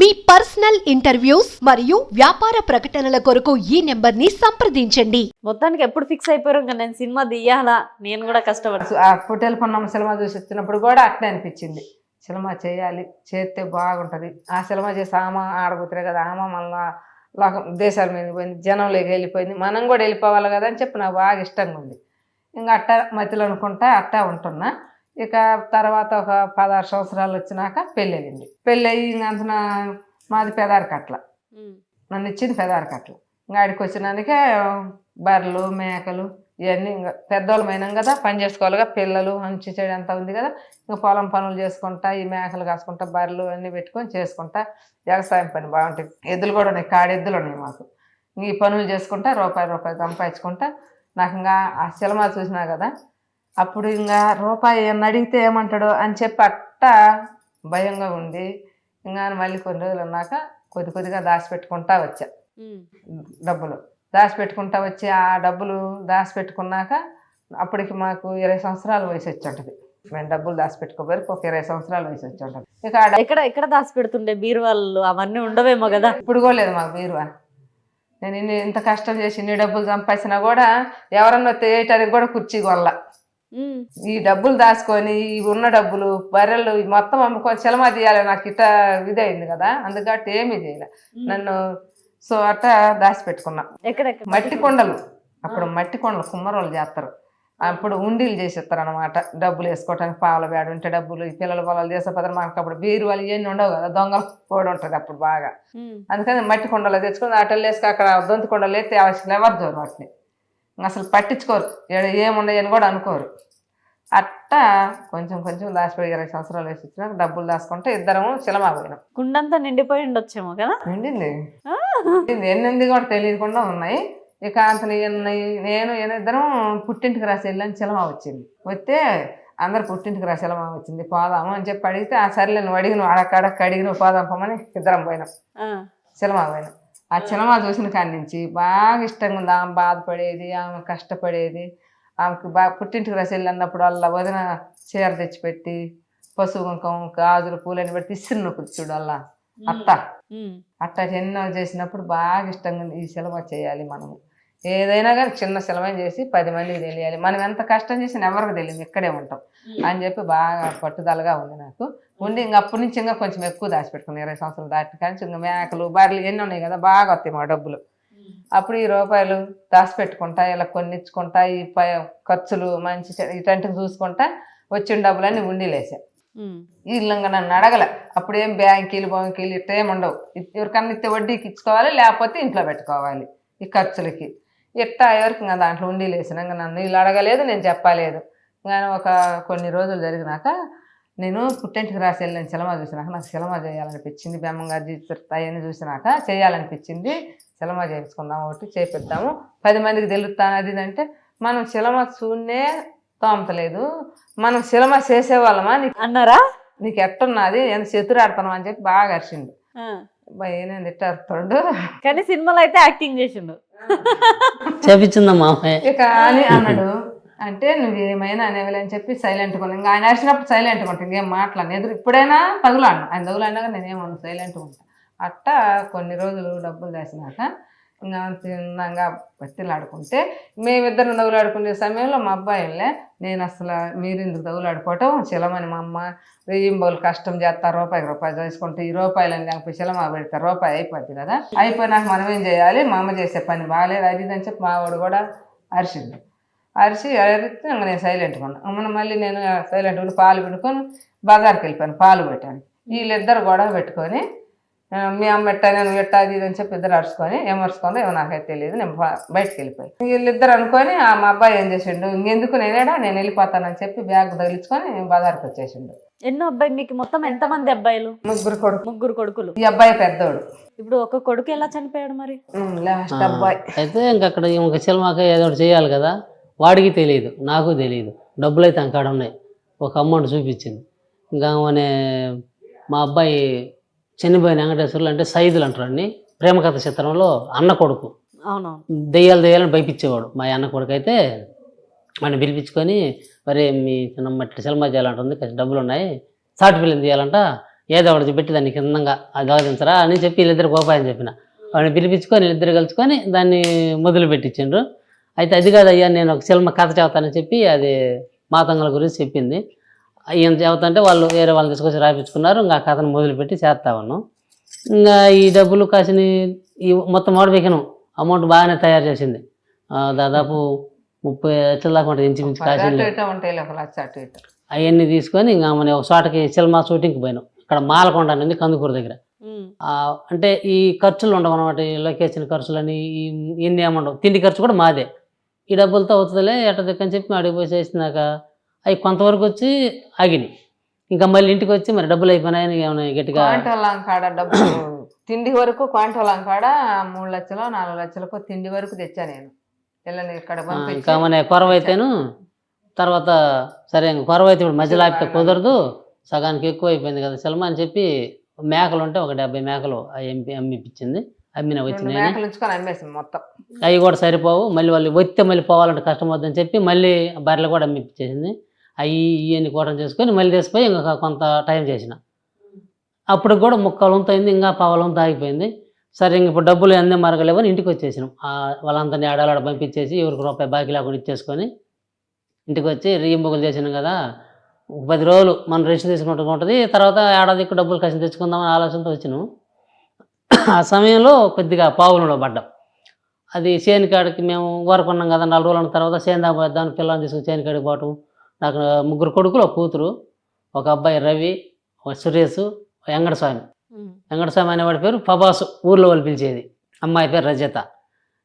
మీ personal interviews మరియు వ్యాపార ప్రకటనల కొరకు ఈ నెంబర్ని సంప్రదించండి. మొత్తానికి ఎప్పుడు ఫిక్స్ అయిపోయారు ఇంకా నేను సినిమా తీయాలా? నేను కూడా కష్టపడు ఆ పుట్టెల పొన్నమ్మ సినిమా చూసి వచ్చినప్పుడు కూడా అట్నే అనిపించింది. సినిమా చేయాలి చేస్తే బాగుంటుంది. ఆ సినిమా చేసి ఆమె ఆడబోతురే కదా ఆమె మళ్ళా లోకం దేశాల మీద పోయింది జనంలోకి వెళ్ళిపోయింది. మనం కూడా వెళ్ళిపోవాలి కదా అని చెప్పి నాకు బాగా ఇష్టంగా ఉంది. ఇంకా అట్ట మధ్యలో అనుకుంటా అట్టా ఉంటున్నా. ఇక తర్వాత ఒక పదహారు సంవత్సరాలు వచ్చినాక పెళ్ళి అయింది పెళ్ళి అయ్యి ఇంక అంతన మాది పెదారి కట్ల. నన్ను ఇచ్చింది పెదారి కట్ల. ఇంకా ఆడికి వచ్చినానికే బర్రెలు మేకలు ఇవన్నీ ఇంకా పెద్దోళ్ళం అయినాం కదా పని చేసుకోవాలిగా పిల్లలు మంచి చెడు అంతా ఉంది కదా ఇంకా పొలం పనులు చేసుకుంటా ఈ మేకలు కాసుకుంటా బర్రెలు అన్నీ పెట్టుకొని చేసుకుంటా వ్యవసాయం పని బాగుంటుంది. ఎద్దులు కూడా ఉన్నాయి కాడి ఎద్దులు ఉన్నాయి మాకు. ఇంక ఈ పనులు చేసుకుంటా రూపాయి రూపాయి సంపాదించుకుంటా నాకు ఇంకా ఆ సినిమా చూసినా కదా అప్పుడు ఇంకా రూపాయి ఏమన్నా అడిగితే ఏమంటాడు అని చెప్పి అట్ట భయంగా ఉంది ఇంకా మళ్ళీ కొన్ని రోజులు ఉన్నాక కొద్ది కొద్దిగా దాచిపెట్టుకుంటా వచ్చా. డబ్బులు దాచిపెట్టుకుంటా వచ్చి ఆ డబ్బులు దాచిపెట్టుకున్నాక అప్పటికి మాకు ఇరవై సంవత్సరాల వయసు వచ్చి ఉంటుంది మేము డబ్బులు దాచిపెట్టుకోబోయి ఒక ఇరవై సంవత్సరాల వయసు వచ్చి ఉంటుంది ఇక డబ్బు ఎక్కడ ఎక్కడ దాచి పెడుతుండే బీరువాళ్ళు అవన్నీ ఉండవేమో కదా. ఇప్పుడు కూడా లేదు మాకు బీరువా. నేను ఇన్ని ఇంత కష్టం చేసి ఇన్ని డబ్బులు సంపాదించినా కూడా ఎవరన్నా తేయటానికి కూడా కుర్చీ కొల్ల. ఈ డబ్బులు దాచుకొని ఈ ఉన్న డబ్బులు బర్రెలు మొత్తం అమ్ముకొని సినిమా తీయాలి నాకు ఇట్ట ఇదైంది కదా అందుకట్టి ఏమీ చేయలే. నన్ను సో అట్ట దాచిపెట్టుకున్నా. మట్టి కొండలు. అప్పుడు మట్టి కొండలు కుమ్మరోళ్ళు చేస్తారు. అప్పుడు ఉండీలు చేసేస్తారు అనమాట డబ్బులు వేసుకోవటానికి పావుల బ్యాడ్ ఉంటే డబ్బులు ఈ పిల్లల పొలాలు చేసే పదం మాకు అప్పుడు బీరు వాళ్ళు ఇవన్నీ ఉండవు కదా దొంగలు కూడా ఉంటుంది అప్పుడు బాగా. అందుకని మట్టి కొండలు తెచ్చుకొని అటలు వేసుకు అక్కడ దొంతి కొండలు ఎత్తే ఎవరు చూరు వాటిని అసలు పట్టించుకోరు. ఏముండయని కూడా అనుకోరు. అట్ట కొంచెం కొంచెం దాచిపోయి ఇరవై సంవత్సరాలు వేసి వచ్చినాక డబ్బులు దాచుకుంటే ఇద్దరము సినిమా పోయినాం కుండంతా నిండిపోయి ఉండొచ్చేమో కదా? నిండింది. ఎన్నింది కూడా తెలియకుండా ఉన్నాయి. ఇక అంతని నేను ఇద్దరం పుట్టింటికి రాసి వెళ్ళని సినిమా వచ్చింది. వస్తే అందరు పుట్టింటికి రాసి సినిమా వచ్చింది. పోదాము అని చెప్పి అడిగితే ఆ సరేలే నువ్వు అడిగిన అడక్కడక్క అడిగిన పోదాం పోమని ఇద్దరం పోయినాం. సినిమా పోయినాం. ఆ సినిమా చూసిన కాడి నుంచి బాగా ఇష్టంగా ఉంది. ఆమె బాధపడేది ఆమె కష్టపడేది. ఆమెకు బాగా పుట్టింటికి రసి అన్నప్పుడు వాళ్ళ వదిన చీర తెచ్చిపెట్టి పసుపు కుంకుమ గాజులు పూలని పెట్టి ఇస్తున్న కూర్చుడు వాళ్ళ అత్త. అట్ట ఎన్నో చేసినప్పుడు బాగా ఇష్టంగా ఉంది. ఈ సినిమా చేయాలి మనము. ఏదైనా కానీ చిన్న సినిమా చేసి పది మందికి తెలియాలి. మనం ఎంత కష్టం చేసినా ఎవరికి తెలియదు ఇక్కడే ఉంటాం. అని చెప్పి బాగా పట్టుదలగా ఉంది నాకు. ఉండి ఇంక అప్పటి నుంచి ఇంకా కొంచెం ఎక్కువ దాచిపెట్టుకున్నాను ఇరవై సంవత్సరాలు దాటి కానీ ఇంకా మేకలు బర్రెలు ఎన్ని ఉన్నాయి కదా బాగా వస్తాయి మా డబ్బులు. అప్పుడు ఈ రూపాయలు దాచిపెట్టుకుంటా ఇలా కొన్నిచ్చుకుంటా ఈ ప ఖర్చులు మంచి చెడు ఇట్లాంటివి చూసుకుంటా వచ్చిన డబ్బులన్నీ ఉండిలేసా. వీళ్ళంగా నన్ను అడగల. అప్పుడేం బ్యాంకీలు బాంకీలు ఏమి ఉండవు. ఎవరికన్నా ఇస్తే వడ్డీకి ఇచ్చుకోవాలి లేకపోతే ఇంట్లో పెట్టుకోవాలి ఈ ఖర్చులకి. ఇట్టా ఎవరికి ఇంకా దాంట్లో ఉండి లేసిన ఇంకా నన్ను వీళ్ళు అడగలేదు నేను చెప్పలేదు. కానీ ఒక కొన్ని రోజులు జరిగినాక నేను పుట్టింటికి రాసి వెళ్ళిన సినిమా చూసినాక నాకు సినిమా చేయాలనిపించింది బెమ్మంగా అవన్నీ చూసినాక చేయాలనిపించింది. సినిమా చేయించుకుందాం ఒకటి చేపిద్దాము. పది మందికి తెలుస్తాను అది అంటే మనం సినిమా చూడనే తోమతలేదు. మనం సినిమా చేసేవాళ్ళమా? నీకు అన్నారా? నీకు ఎట్టున్నది? ఎంత చెతురాడుతున్నావు అని చెప్పి బాగా అరిచిండు. నేను తిట్టాడుతాడు కానీ సినిమాలో అయితే యాక్టింగ్ చేసిండు. చేపించిందమ్మా అమ్మాయి ఇక అని అన్నాడు. అంటే నువ్వు ఏమైనా అనేవలే అని చెప్పి సైలెంట్ కొను ఇంకా ఆయన అరిచినప్పుడు సైలెంట్గా ఉంటాను ఇంకేం మాట్లాడను. ఎదురు ఇప్పుడైనా తగులాను ఆయన తగులాడినాక నేనేమన్నా సైలెంట్గా ఉంటాను అట్టా కొన్ని రోజులు డబ్బులు వేసినాక ఇంకా తిన్నాగా బతిలాడుకుంటే మేమిద్దరం తగులాడుకునే సమయంలో మా అబ్బాయిలే నేను అసలు మీరు ఎందుకు తగులాడుకోవటం చిలమని మా అమ్మ వెయ్యి బౌలు కష్టం చేస్తారు రూపాయికి రూపాయి చేసుకుంటే ఈ రూపాయలు అని లేకపోతే చిలమ పెడితే రూపాయి అయిపోద్ది కదా. అయిపోయినాక మనం ఏం చేయాలి? మా అమ్మ చేసే పని బాగాలేదు అది ఇది అని చెప్పి మా వాడు కూడా అరిసింది అరిచి అరిస్తే ఇంకా నేను సైలెంట్గా ఉన్నాను మళ్ళీ నేను సైలెంట్ ఉండి పాలు పెట్టుకొని బజార్కి వెళ్ళిపోయాను పాలు పెట్టాను. వీళ్ళిద్దరు గొడవ పెట్టుకొని మీ అమ్మ ఎట్టా నేను ఎట్టా అది ఇది అని చెప్పి ఇద్దరు అరుచుకొని ఏం అరుచుకుందో ఏమో నాకైతే తెలియదు. నేను బయటకు వెళ్ళిపోయాను వీళ్ళిద్దరు అనుకొని ఆ మా అబ్బాయి ఏం చేసిండు? ఇంకెందుకు నేనేడా? నేను వెళ్ళిపోతానని చెప్పి బ్యాగ్ తగిలించుకొని బజార్కి వచ్చేసిండు. ఎన్నో అబ్బాయి మీకు మొత్తం ఎంతమంది అబ్బాయిలు? ముగ్గురు కొడుకు. ముగ్గురు కొడుకులు. ఈ అబ్బాయి పెద్దోడు. ఇప్పుడు ఒక కొడుకు ఎలా చనిపోయాడు మరి? లాస్ట్ అబ్బాయి. అయితే ఇంక అక్కడ ఇంక సినిమాకి ఏదో ఒకటి చేయాలి కదా. వాడికి తెలియదు నాకు తెలియదు. డబ్బులు అయితే అంకాడ ఉన్నాయి. ఒక అమౌంట్ చూపించింది. ఇంకా మా అబ్బాయి చనిపోయిన వెంకటేశ్వర్లు అంటే సైదులు అంటారు అన్ని ప్రేమకథ చిత్రంలో అన్న కొడుకు. దెయ్యాలు దెయ్యాలని భయపించేవాడు. మా అన్న కొడుకు అయితే వాడిని పిలిపించుకొని మరి మీ చిన్నమ్మ ఇట్లా సినిమా చేయాలంటుంది కొంచెం డబ్బులు ఉన్నాయి సాటి పిల్లని తీయాలంట ఏదో ఒకటి పెట్టి దాన్ని కిందంగా అది దోగదించరా అని చెప్పి వీళ్ళిద్దరికి ఉపాయం చెప్పిన. వాడిని పిలిపించుకొని వీళ్ళిద్దరు కలుసుకొని దాన్ని మొదలు పెట్టించిండ్రు. అయితే అది కాదయ్యా నేను ఒక సినిమా కథ చెబుతానని చెప్పి అది మాతంగల గురించి చెప్పింది. ఈయన చెబుతుంటే వాళ్ళు వేరే వాళ్ళు తీసుకొచ్చి రాయించుకున్నారు ఇంకా ఆ కథను మొదలుపెట్టి చేస్తా ఉన్నాం. ఇంకా ఈ డబ్బులు కాసిన ఈ మొత్తం మోడబెక్కినాం అమౌంట్ బాగానే తయారు చేసింది. ఆ, దాదాపు ముప్పై లక్షల దాకా ఉంటుంది ఇంచుమించు ఇటు అవన్నీ తీసుకొని ఇంకా మన ఒక చోటకి సినిమా షూటింగ్కి పోయినాం. ఇక్కడ మాలకొండ అని ఉంది కందుకూరు దగ్గర. అంటే ఈ ఖర్చులు ఉండవు అనమాట ఈ లొకేషన్ ఖర్చులని ఇన్ని ఏమండవు. తిండి ఖర్చు కూడా మాదే. ఈ డబ్బులతో అవుతుందిలే ఎట్ట దిక్కని చెప్పి అడిగి పోయి చేసినాక అవి కొంతవరకు వచ్చి ఆగినాయి. ఇంకా మళ్ళీ ఇంటికి వచ్చి మరి డబ్బులు అయిపోయినాయని ఏమైనా గట్టిగా కాడ తిండి వరకు క్వాంటోలాం కాడ మూడు లక్షలు నాలుగు లక్షలకు తిండి వరకు తెచ్చా నేను. పిల్లల్ని ఇక్కడ ఇంకా మన కొరవ అయితేను తర్వాత సరే ఇంక కొరవ అయితే ఇప్పుడు మధ్యలో ఆపితే కుదరదు. సగానికి ఎక్కువ అయిపోయింది కదా సెల్మా అని చెప్పి మేకలు ఉంటే ఒక డెబ్బై మేకలు ఎంపి అమ్మిపించింది అమ్మిన వచ్చి రెండు నేనే మేకలు ఉంచుకొని అమ్మేసాం మొత్తం. అవి కూడా సరిపోవు. మళ్ళీ వాళ్ళు వస్తే మళ్ళీ పోవాలంటే కష్టం అవుతుందని చెప్పి మళ్ళీ బర్రెలు కూడా అమ్మిపించేసింది అవి ఇవన్నీ కూటం చేసుకొని మళ్ళీ తీసిపోయి ఇంకా కొంత టైం చేసిన. అప్పుడు కూడా ముక్కలు వంతు అయింది ఇంకా పావులు ఆగిపోయింది. సరే ఇంక ఇప్పుడు డబ్బులు అన్నీ మరగలేవని ఇంటికి వచ్చేసినాం. ఆ వాళ్ళందరినీ ఆడాలాడ పంపించేసి ఎవరికి రూపాయి బాకీ లేకుండా ఇచ్చేసుకొని ఇంటికి వచ్చి రీయింబుకులు చేసినాం కదా. ఒక పది రోజులు మనం రెస్ట్ తీసుకుంటూ ఉంటుంది. తర్వాత ఏడాది ఎక్కువ డబ్బులు కలిసి తెచ్చుకుందామని ఆలోచనతో వచ్చినాం. ఆ సమయంలో కొద్దిగా పావులలో పడ్డాం అది చేను కాడికి మేము ఊరుకున్నాం కదా నాలుగు రోజుల తర్వాత చేను దాకా దాని పిల్లల్ని తీసుకుని చేను కాడికి పోవటం నాకు ముగ్గురు కొడుకులు ఒక కూతురు ఒక అబ్బాయి రవి ఒక సురేష్ వెంకటస్వామి. వెంకటస్వామి అనేవాడి పేరు పబాసు ఊర్లో వాళ్ళు పిలిచేది. అమ్మాయి పేరు రజత.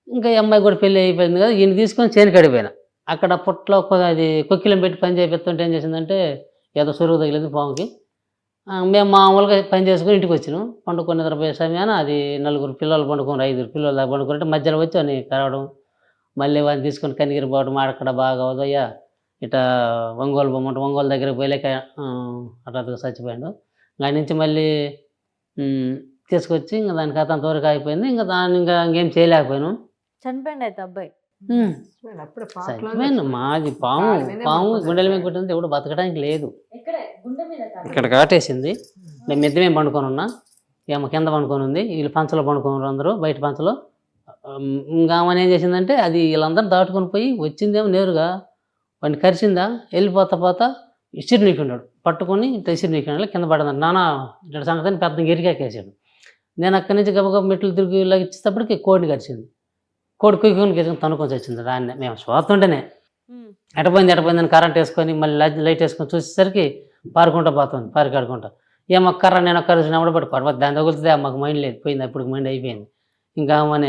ఇంకా ఈ అమ్మాయి కూడా పెళ్ళి అయిపోయింది కదా ఈయన తీసుకొని చేను కడిపోయినా అక్కడ పుట్లో అది కొక్కిలం పెట్టి పని చేపిస్తుంటే ఏం చేసిందంటే ఏదో సురుగు తగిలింది పాముకి. మేము మామూలుగా పని చేసుకుని ఇంటికి వచ్చినాం. పండుకొని నిద్రపోయే సమయాన అది నలుగురు పిల్లలు పండుకొని ఐదుగురు పిల్లలు దాకా పండుకుంటే మధ్యలో వచ్చి అని కరవడం మళ్ళీ వాడిని తీసుకొని కనిగిరి పోవడం ఆడక్కడ బాగా అవుదయ్యా ఇట్లా ఒంగోలు బొమ్మంట ఒంగోలు దగ్గరికి పోయలేక అట్లా చచ్చిపోయాడు. దాని నుంచి మళ్ళీ తీసుకొచ్చి ఇంకా దాని కథ అంతవరకు అయిపోయింది ఇంకా దాన్ని ఇంకా ఇంకేం చేయలేకపోయాను. చనిపోయింది అయితే అబ్బాయి చచ్చిపోయాను మాది పాము. పాము. గుండెల మీద కొట్టింది ఎవడు బతకడానికి లేదు. ఇక్కడ కాటేసింది. నేను మిద్ద మేము పండుకొని ఉన్నా. ఏమో కింద పండుకొని ఉంది. వీళ్ళు పంచలో పండుకున్నారు అందరూ బయట పంచలో. ఇంకా ఆమె ఏం చేసిందంటే అది వీళ్ళందరూ దాటుకొని పోయి వచ్చిందేమో నేరుగా వాడిని కరిచిందా? వెళ్ళిపోతా పోతా ఇసిరి నీకున్నాడు పట్టుకొని ఇట్లా ఇసిరి నీకున్నాడు కింద పడదాను నాన్న ఇక్కడ సంగతిని పెద్ద గిరికాకేసాడు నేను అక్కడి నుంచి గబగబ మెట్లు తిరిగి ఇచ్చేటప్పటికి కోడిని కరిచింది. కోడి కుయ్యుకొని గెలిచి తనుకొని వచ్చింది. దాన్ని మేము చూస్తుంటేనే. ఉమ్. ఎటపోయింది ఎటపోయిందని కరెంట్ వేసుకొని మళ్ళీ లైట్ లైట్ వేసుకొని చూసేసరికి పారుకుంటా పోతుంది పారికాడుకుంటా. ఏమో కర్ర నేను ఒక్క రోజు నెమ్మడి పట్టు పడవద్దు దాని తగులుతుంది మాకు మైండ్ లేదు. పోయింది అప్పుడు మైండ్ అయిపోయింది. ఇంకా మన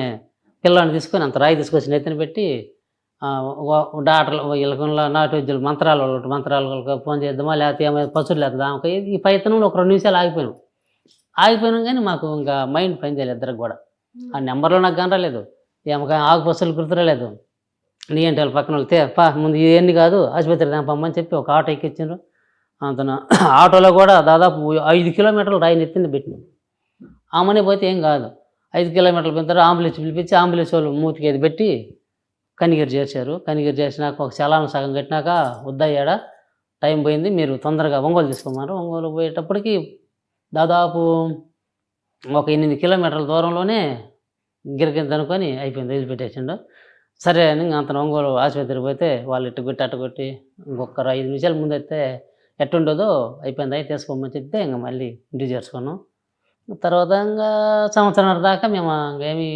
పిల్లని తీసుకొని అంత రాయి తీసుకొచ్చి నెత్తిన పెట్టి డాక్టర్లు వీళ్ళకున్న నాటు వైద్యులు మంత్రాలు వాళ్ళు మంత్రాలు ఫోన్ చేద్దామా లేకపోతే ఏమైనా పసులు ఆమెకి ఈ పైతనంలో ఒక రెండు నిమిషాలు ఆగిపోయాం ఆగిపోయినాం కానీ మాకు ఇంకా మైండ్ పని చేయలేదు ఇద్దరికి కూడా. ఆ నెంబర్లో నాకు కనరాలేదు ఏమక ఆకు పసులు గుర్తురాలేదు నీ వాళ్ళ పక్కన వాళ్ళు తే పా ముందు ఇవన్నీ కాదు ఆసుపత్రి పంపమని చెప్పి ఒక ఆటో ఎక్కించారు అంతన ఆటోలో కూడా దాదాపు ఐదు కిలోమీటర్లు రాయి నెత్తింది పెట్టినాం ఆమెనే పోతే ఏం కాదు. ఐదు కిలోమీటర్లు తర్వాత అంబులెన్స్ పిలిపించి అంబులెన్స్ వాళ్ళు మూతికి అది పెట్టి కనిగిరి చేర్చారు కనిగిరి చేసినాక ఒక చలానం సగం కట్టినాక వద్దయ్యాడ? టైం పోయింది. మీరు తొందరగా ఒంగోలు తీసుకోమన్నారు ఒంగోలు పోయేటప్పటికి దాదాపు ఒక ఎనిమిది కిలోమీటర్ల దూరంలోనే గిరిగింది అనుకొని అయిపోయింది. వదిలిపెట్టేసిండు సరే అని ఇంక అంత ఒంగోలు ఆసుపత్రికి పోతే వాళ్ళు ఇటు కొట్టి అటు కొట్టి ఇంకొకరు ఐదు నిమిషాల ముందు అయితే ఎట్టుండదో అయిపోయింది. అయితే తీసుకోమని చెప్తే ఇంకా మళ్ళీ ఇంటికి చేర్చుకున్నాం. తర్వాత ఇంకా సంవత్సరం దాకా మేము ఏమి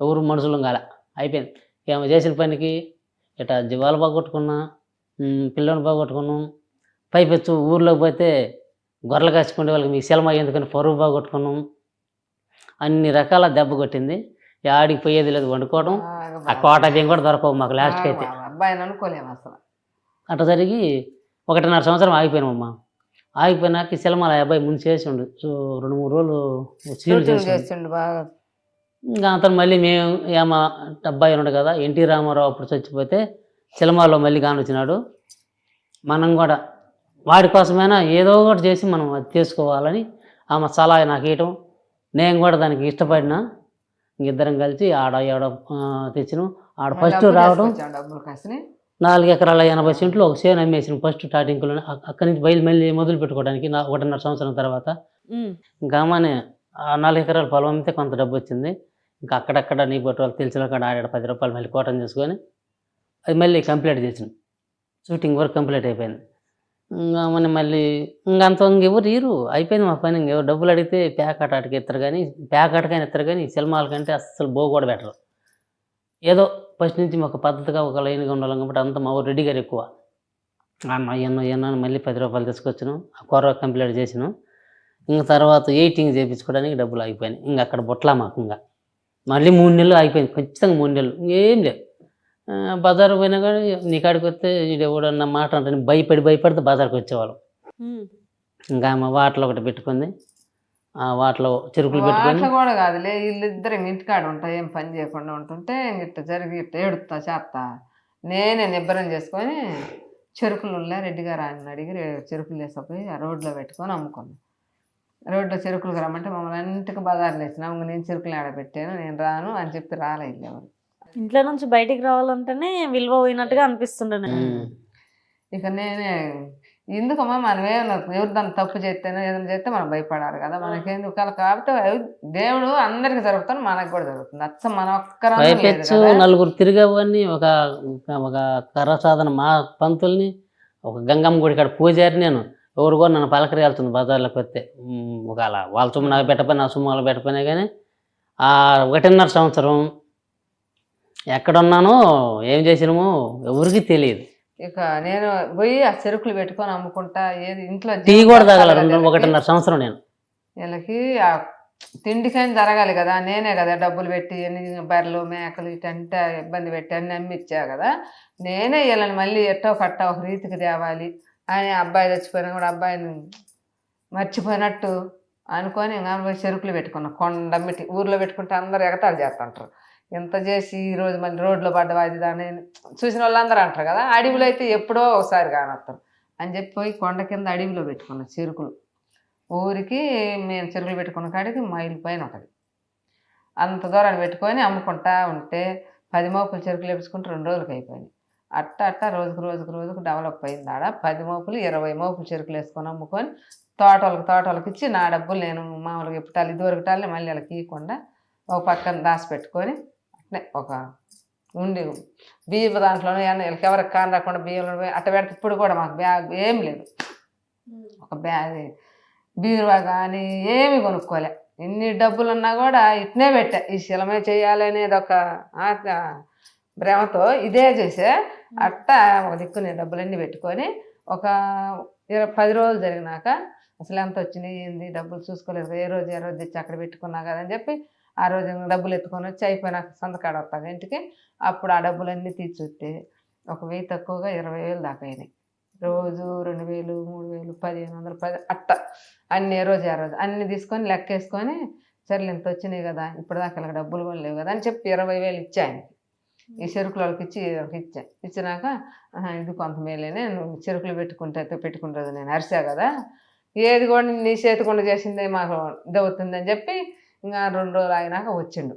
ఎవరు మనుషులం కాలే. అయిపోయింది. ఏమో చేసిన పనికి? ఇట్లా జీవాలు బాగొట్టుకున్నా పిల్లని బాగొట్టుకున్నాం పైపెచ్చు ఊర్లోకి పోతే గొర్రెలు కాచుకుంటే వాళ్ళకి మీ సెలమ ఎందుకని పరువు బాగొట్టుకున్నాం అన్ని రకాల దెబ్బ కొట్టింది. ఆడికి పోయేది లేదు వండుకోవడం. ఆ కోట బియ్యం కూడా దొరకవు మాకు లాస్ట్కి అయితే. అబ్బాయిని అనుకోలేము అసలు. అట్లా జరిగి ఒకటిన్నర సంవత్సరం ఆగిపోయినామమ్మా. ఆగిపోయినాక ఈ సినిమాల అబ్బాయి ముందు చేసి ఉండు సో రెండు మూడు రోజులు బాగా. ఇంకా అతను మళ్ళీ మేము ఏమ అబ్బాయి ఉన్నాడు కదా ఎన్టీ రామారావు అప్పుడు చచ్చిపోతే సినిమాలో మళ్ళీ కానొచ్చినాడు మనం కూడా వాడి కోసమైనా ఏదో ఒకటి చేసి మనం అది చేసుకోవాలని ఆమె సలహా నాకు ఇవ్వటం నేను కూడా దానికి ఇష్టపడినా. ఇద్దరం కలిసి ఆడ ఆడ తెచ్చినాం. ఆడ ఫస్ట్ రావడం నాలుగు ఎకరాల ఎనభై సెంట్లు ఒక సేను అమ్మేసిన ఫస్ట్ స్టార్టింగ్లో. అక్కడి నుంచి బయలు మళ్ళీ మొదలు పెట్టుకోవడానికి నా ఒకటిన్నర సంవత్సరం తర్వాత. ఇంకా నాలుగు ఎకరాలు పొలం అమ్మితే కొంత డబ్బు వచ్చింది. ఇంకా అక్కడక్కడ నీ బట్టి వాళ్ళు తెలిసిన కాడ ఆడాడు. పది రూపాయలు మళ్ళీ కోటం చేసుకొని అది మళ్ళీ కంప్లీట్ చేసిన షూటింగ్ వర్క్ కంప్లీట్ అయిపోయింది. ఇంకా మన మళ్ళీ ఇంకా అంత ఇంకెవరు ఇరు అయిపోయింది మా పని. ఇంకెవరు డబ్బులు అడిగితే ప్యాక్ ఆటకి ఇస్తారు కానీ ప్యాక్ కానీ ఇస్తారు కానీ సినిమాల కంటే అస్సలు బో కూడా బెటర్ ఏదో ఫస్ట్ నుంచి ఒక పద్ధతిగా ఒక లైన్గా ఉండాలి కాబట్టి అంత మా ఊరు రెడ్డి గారు ఎక్కువ. ఎన్నో ఎన్నో మళ్ళీ పది రూపాయలు తీసుకొచ్చాను. ఆ కూర కంప్లీట్ చేసినాం. ఇంకా తర్వాత ఎయిటింగ్ చేయించుకోవడానికి డబ్బులు ఆగిపోయినాయి. ఇంకా అక్కడ బొట్లా మాకు ఇంకా. మళ్ళీ మూడు నెలలు ఆగిపోయింది. ఖచ్చితంగా మూడు నెలలు. ఏం లేదు. బజారు పోయినా కానీ నీ కాడికి వస్తే ఎవడన్న మాట అంటే భయపడి భయపడితే బజార్కి వచ్చేవాళ్ళం. ఇంకా ఆమె వాటలు ఒకటి పెట్టుకుంది. ఆ వాటలో చెరుకులు పెట్టుకొని కూడా కాదులే. వీళ్ళిద్దరు ఇంక ఇంటికాడ ఉంటా ఏం పని చేయకుండా ఉంటుంటే ఇంక ఇట్ట జరిగి ఇట్ట ఏడుస్తా చేస్తా నేనే నిబ్బరం చేసుకొని చెరుకులు రెడ్డి గారు ఆయన అడిగి చెరుకులు వేసపోయి ఆ రోడ్లో పెట్టుకొని అమ్ముకున్నాను రోడ్లో చెరుకులు రమ్మంటే మమ్మల్ని అన్నిటికీ బజార్లు వేసినా ఇంక నేను చెరుకులు ఆడబెట్టాను నేను రాను అని చెప్పి రాలేదు ఎవరు. ఇంట్లో నుంచి బయటికి రావాలంటేనే విలువ పోయినట్టుగా అనిపిస్తుండే. ఇక నేనే ఎందుకమ్మా మనం ఏమన్నా ఎవరు దాన్ని తప్పు చేస్తేనో ఏదైనా చేస్తే మనం భయపడాలి కదా. మనకేందుకు కాదు కాబట్టి దేవుడు అందరికి జరుగుతాను మనకు కూడా జరుగుతుంది. అచ్చ మన ఒక్కరం నలుగురు తిరిగేవాడిని ఒక ఒక కర్ర సాధన మా పంతుల్ని ఒక గంగమ్మ గుడి కాడ పూజారి నేను. ఎవరు కూడా నన్ను పలకరియాల్సింది బజార్లోకి వస్తే అలా వాళ్ళ సొమ్ము నాకు పెట్టపోయినా నా సొమ్ము వాళ్ళకి పెట్టపోయినా కానీ ఆ ఒకటిన్నర సంవత్సరం ఎక్కడున్నానో ఏం చేసినామో ఎవరికి తెలియదు. ఇక నేను పోయి ఆ చెరుకులు పెట్టుకొని అమ్ముకుంటా ఏది ఇంట్లో టీ కూడా తాగల రెండు ఒకటిన్నర సంవత్సరం నేను. వీళ్ళకి ఆ తిండికైనా జరగాలి కదా నేనే కదా డబ్బులు పెట్టి ఎన్ని బర్రెలు మేకలు ఇటంటే ఇబ్బంది పెట్టి అన్ని అమ్మిచ్చా కదా. నేనే వీళ్ళని మళ్ళీ ఎట్టో కట్ట ఒక రీతికి తేవాలి. అని అబ్బాయి చచ్చిపోయినా కూడా అబ్బాయిని మర్చిపోయినట్టు అనుకొని ఇంకా చెరుకులు చెరుకులు కొండ మిట్టి ఊర్లో పెట్టుకుంటే అందరు ఎగతాళి చేస్తుంటారు. ఇంత చేసి ఈ రోజు మళ్ళీ రోడ్లో పడ్డవా అది దాన్ని చూసిన వాళ్ళందరూ అంటారు కదా అడవిలో అయితే ఎప్పుడో ఒకసారి కానత్తారు అని చెప్పి పోయి కొండ కింద అడవిలో పెట్టుకున్నాం చెరుకులు. ఊరికి మేము చెరుకులు పెట్టుకున్న కాడికి మైలు పైన ఉంటుంది. అంత దూరాన్ని పెట్టుకొని అమ్ముకుంటా ఉంటే పది మోపులు చెరుకులు వేపించుకుంటే రెండు రోజులకి అయిపోయినాయి. అట్ట అట్ట రోజుకు రోజుకు రోజుకు డెవలప్ అయింది ఆడ. పది మోపులు ఇరవై మోపులు చెరుకులు వేసుకొని అమ్ముకొని తోటలకు తోటలకు ఇచ్చి నా డబ్బులు నేను మామూలుగా ఇప్పటాలి ఇదివరకటాలి మళ్ళీ వాళ్ళకి ఇవ్వకుండా ఒక పక్కన దాచి పెట్టుకొని అట్నే ఒక ఉండి బియ్యం దాంట్లోనే వీళ్ళకి ఎవరికి కాని రాకుండా బియ్యంలో పోయి అట్ట పెడితే ఇప్పుడు కూడా మాకు బ్యాగ్ ఏం లేదు. ఒక బ్యాగ్ బీరువా కానీ ఏమి కొనుక్కోలే. ఎన్ని డబ్బులు ఉన్నా కూడా ఇట్నే పెట్టా. ఈ శిలమే చేయాలి అనేది ఒక భ్రమతో ఇదే చేసే అట్ట ఒక దిక్కు నేను డబ్బులన్నీ పెట్టుకొని ఒక ఇరవై పది రోజులు జరిగినాక అసలు ఎంత వచ్చినాయి ఏంది డబ్బులు చూసుకోలేదు. ఏ రోజు ఏ రోజు తెచ్చి అక్కడ పెట్టుకున్నా కదా అని చెప్పి ఆ రోజు డబ్బులు ఎత్తుకొని వచ్చి అయిపోయినాక సంతకాడ వస్తాను ఇంటికి అప్పుడు ఆ డబ్బులన్నీ తీర్చుతే ఒక వెయ్యి తక్కువగా ఇరవై వేలు దాకా అయినాయి. రోజు రెండు వేలు మూడు వేలు పదిహేను వందలు పది అట్ట. అన్ని ఏ రోజు ఆ రోజు. అన్ని తీసుకొని లెక్కేసుకొని సర్లే ఇంత వచ్చినాయి కదా ఇప్పుడు దాకా డబ్బులు కూడా లేవు కదా అని చెప్పి ఇరవై వేలు ఇచ్చా ఆయనకి ఈ చెరుకులు వాళ్ళకి ఇచ్చి ఇచ్చా. ఇచ్చినాక "ఆహా, ఇది కొంత మేలేనే నువ్వు చెరుకులు పెట్టుకుంటే పెట్టుకుంటుంది నేను అరిసా కదా. ఏది కూడా నీ చేతికుండా చేసిందే మాకు ఇది అవుతుందని చెప్పి ఇంకా రెండు రోజులు అయినాక వచ్చిండు.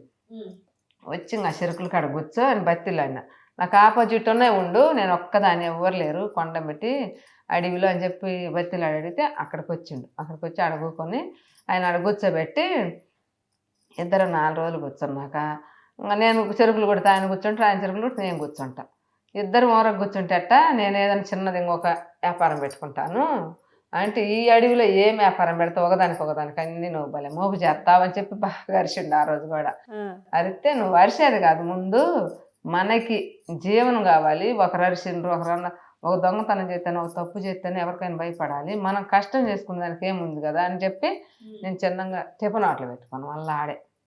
వచ్చి ఇంకా చెరుకులు కాడ కూర్చో అని బత్తిలు ఆయన నాకు ఆపోజిట్ ఉన్నాయి ఉండు నేను ఒక్కదాన్ని ఎవ్వరు లేరు కొండ పెట్టి అడవిలో అని చెప్పి బత్తిలు అడిగితే అక్కడికి వచ్చిండు. అక్కడికి వచ్చి అడుగుకొని ఆయన అక్కడ కూర్చోబెట్టి ఇద్దరు నాలుగు రోజులు కూర్చున్నాక నేను చెరుకులు కొడితే ఆయన కూర్చుంటే ఆయన చెరుకులు కొడితే నేను కూర్చుంటా. ఇద్దరు మూరకు కూర్చుంటే అట్ట నేను ఏదైనా చిన్నది ఇంకొక వ్యాపారం పెట్టుకుంటాను. అంటే ఈ అడవిలో ఏం వ్యాపారం పెడతా ఒకదానికి ఒకదానికి అన్ని నువ్వు భలే మోపు చేస్తావని చెప్పి బాగా అరిచిండు ఆ రోజు కూడా. అరిస్తే నువ్వు అరిసేది కాదు ముందు మనకి జీవనం కావాలి. ఒకరు అరిసిండ్రు ఒకరు అన్న ఒక దొంగతనం చేస్తాను ఒక తప్పు చేస్తేనే ఎవరికైనా భయపడాలి. మనం కష్టం చేసుకునే దానికి ఏముంది కదా అని చెప్పి నేను చిన్నగా టిఫిన్ ఆటలు పెట్టుకున్నాను మళ్ళీ ఆడే.